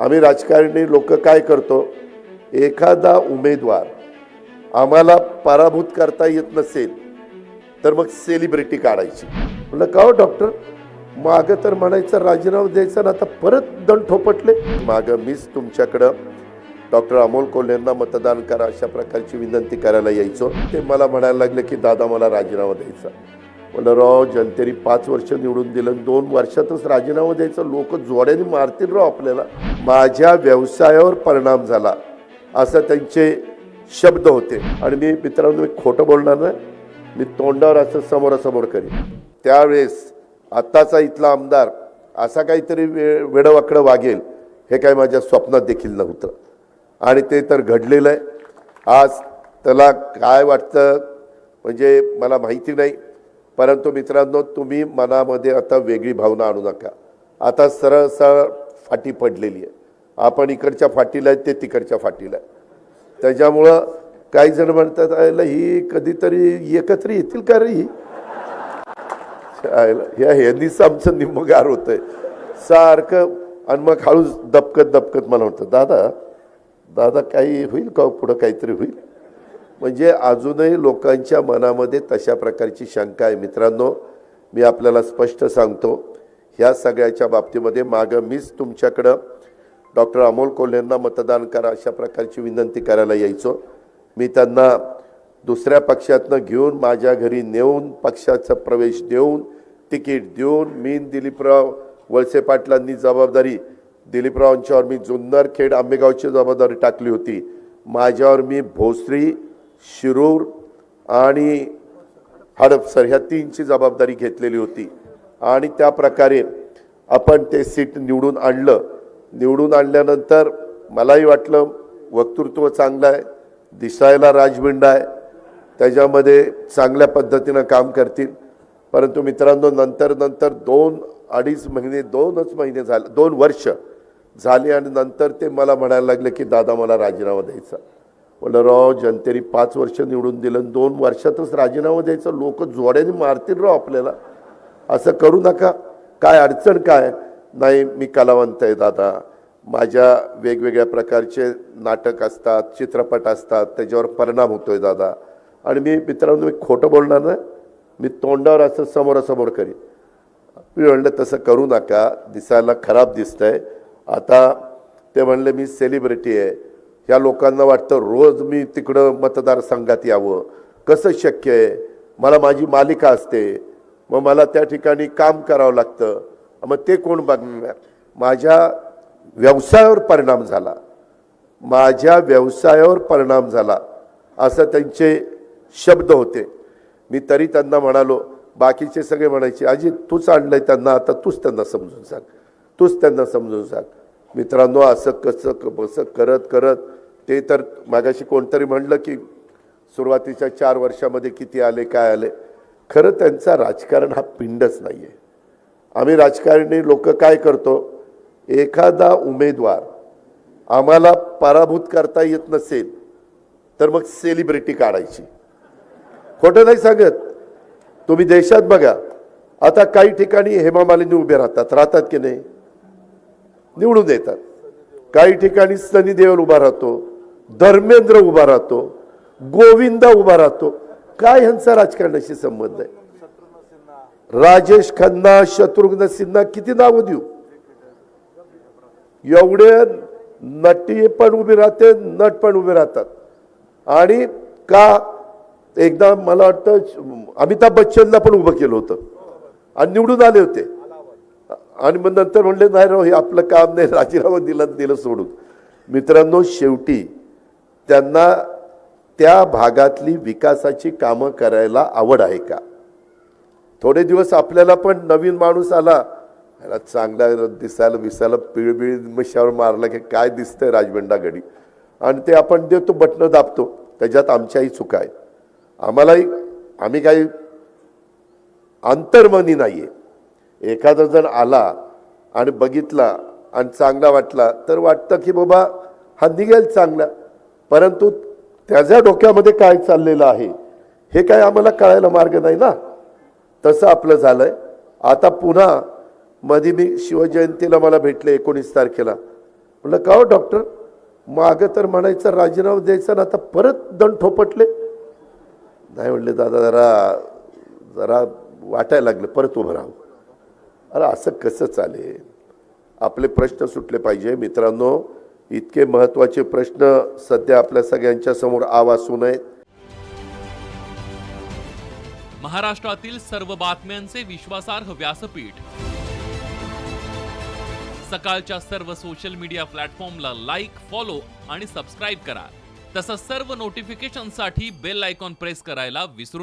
आम्ही राजकारणी लोक काय करतो? एखादा उमेदवार आम्हाला पराभूत करता येत नसेल तर मग सेलिब्रिटी काढायची. म्हटलं का हो डॉक्टर मागं तर म्हणायचं राजीनामा द्यायचा ना आता परत दंड ठोपटले. मागं मीच तुमच्याकडं डॉक्टर अमोल कोल्हेंना मतदान करा अशा प्रकारची विनंती करायला यायचो. ते मला म्हणायला लागले की दादा मला राजीनामा द्यायचा. म्हणलं राव जनतेने पाच वर्ष निवडून दिलं दोन वर्षातच राजीनामा द्यायचा. लोक जोड्याने मारतील राव आपल्याला. माझ्या व्यवसायावर परिणाम झाला असं त्यांचे शब्द होते. आणि मी मित्रांनो मी खोटं बोलणार नाही. मी तोंडावर असं समोरासमोर करीन. त्यावेळेस आत्ताचा इथला आमदार असा काहीतरी वे वेडवाकडं वागेल हे काय माझ्या स्वप्नात देखील नव्हतं. आणि ते तर घडलेलं आहे. आज त्याला काय वाटतं म्हणजे मला माहिती नाही. परंतु मित्रांनो तुम्ही मनामध्ये आता वेगळी भावना आणू नका. आता सरळ सरळ फाटी पडलेली आहे. आपण इकडच्या फाटीला आहे ते तिकडच्या फाटीला आहे त्याच्यामुळं काही जण म्हणतात आयला ही कधीतरी एकत्र येतील का रे ही? आयला ह्या ह्यांनीच आमचं निम्मगार होतंय. सारखं आणि मग हळूच दबकत दबकत मला म्हणतं दादा दादा काही होईल का हो? पुढं काहीतरी होईल? म्हणजे अजूनही लोकांच्या मनामध्ये तशा प्रकारची शंका आहे. मित्रांनो मी आपल्याला स्पष्ट सांगतो ह्या सगळ्याच्या बाबतीमध्ये मागं मीच तुमच्याकडं डॉक्टर अमोल कोल्हेंना मतदान करा अशा प्रकारची विनंती करायला यायचो. मी त्यांना दुसऱ्या पक्षातनं घेऊन माझ्या घरी नेऊन पक्षाचा प्रवेश देऊन तिकीट देऊन मी दिलीपराव वळसे पाटलांनी जबाबदारी दिलीपरावांच्यावर मी जुन्नर खेड आंबेगावची जबाबदारी टाकली होती. माझ्यावर मी भोसरी शिरूर आणि हडपसर ह्या तीनची जबाबदारी घेतलेली होती. आणि त्या प्रकारे आपण ते सीट निवडून आणलं. निवडून आणल्यानंतर मलाही वाटलं वक्तृत्व चांगलं आहे दिसायला राजबिंड आहे त्याच्यामध्ये चांगल्या पद्धतीनं काम करतील. परंतु मित्रांनो नंतर नंतर दोन अडीच महिने दोनच महिने झाले दोन वर्ष झाले आणि नंतर ते मला म्हणायला लागले की दादा मला राजीनामा द्यायचा राव जनतेने पाच वर्ष निवडून दिलं आणि दोन वर्षातच राजीनामा द्यायचा. लोक जोड्याने मारतील राव आपल्याला. असं करू नका. काय अडचण काय? नाही मी कलावंत आहे दादा. माझ्या वेगवेगळ्या प्रकारचे नाटक असतात चित्रपट असतात. त्याच्यावर परिणाम होतो आहे दादा. आणि मी मित्रांनो मी खोटं बोलणार नाही. मी तोंडावर असं समोरासमोर करीन. मी म्हणलं तसं करू नका. दिसायला खराब दिसतंय. आता ते म्हणले मी सेलिब्रिटी आहे. ह्या लोकांना वाटतं रोज मी तिकडं मतदारसंघात यावं. कसं शक्य आहे? मला माझी मालिका असते. मग मला त्या ठिकाणी काम करावं लागतं. मग ते कोण बघणार? माझ्या व्यवसायावर परिणाम झाला. माझ्या व्यवसायावर परिणाम झाला. असं त्यांचे शब्द होते. मी तरी त्यांना म्हणालो बाकीचे सगळे म्हणायचे अजित तूच आणलंय त्यांना आता तूच त्यांना समजून सांग. तूच त्यांना समजून सांग. मित्रांनो असं कसं कसं करत करत ते तर मागाशी कोणतरी म्हणलं की सुरुवातीच्या चार वर्षामध्ये किती आले काय आले. खरं त्यांचा राजकारण हा पिंडच नाही आहे आम्ही राजकारणी लोक काय करतो? एखादा उमेदवार आम्हाला पराभूत करता येत नसेल तर मग सेलिब्रिटी काढायची. खोटं नाही सांगत. तुम्ही देशात बघा आता काही ठिकाणी हेमा मालिनी उभे राहतात. राहतात की नाही? निवडून येतात काही ठिकाणी सनी देवल उभा राहतो. धर्मेंद्र उभा राहतो गोविंदा उभा राहतो. काय ह्यांचा राजकारणाशी संबंध आहे? राजेश खन्ना शत्रुघ्न सिन्हा किती नावं देऊ? एवढे नटी पण उभे राहते नट पण उभे राहतात. आणि का एकदा मला वाटतं अमिताभ बच्चनला पण उभं केलं होतं. आणि निवडून आले होते. आणि मग नंतर म्हणले नाही राव हे आपलं काम नाही राजीनामा दिला दिलं सोडून. मित्रांनो शेवटी त्यांना त्या भागातली विकासाची कामं करायला आवड आहे का? थोडे दिवस आपल्याला पण नवीन माणूस आला. ह्याला चांगला दिसायला विसायला पिळबिळ मिशावर मारला की काय दिसतंय राजबंडा गडी आणि ते आपण देतो बटणं दाबतो. त्याच्यात आमच्याही चुका आहेत. आम्हालाही आम्ही काही अंतर्मनी नाही आहे एखादा जण आला आणि बघितला आणि चांगला वाटला तर वाटतं की बाबा हा निघेल चांगला. परंतु त्याच्या डोक्यामध्ये काय चाललेलं आहे हे काय आम्हाला कळायला मार्ग नाही ना? तसं आपलं झालंय. आता पुन्हा मध्ये मी शिवजयंतीला मला भेटले एकोणीस तारखेला. म्हटलं का हो डॉक्टर? मागं तर म्हणायचं राजीनामा द्यायचा ना आता परत दंड ठोपटले. नाही म्हणले दादा जरा जरा वाटायला लागले परत उभं राहू. अरे असं कसं चालेल? आपले प्रश्न सुटले पाहिजे मित्रांनो. इतके महत्त्वाचे प्रश्न सध्या आपल्या सगळ्यांच्या समोर आवासून आहेत महाराष्ट्रातील सर्व बातम्यांचे विश्वासार्ह व्यासपीठ. सकाळच्या सर्व सोशल मीडिया प्लॅटफॉर्मला लाईक फॉलो आणि सबस्क्राईब करा. तसंच सर्व नोटिफिकेशनसाठी बेल आयकॉन प्रेस करायला विसरू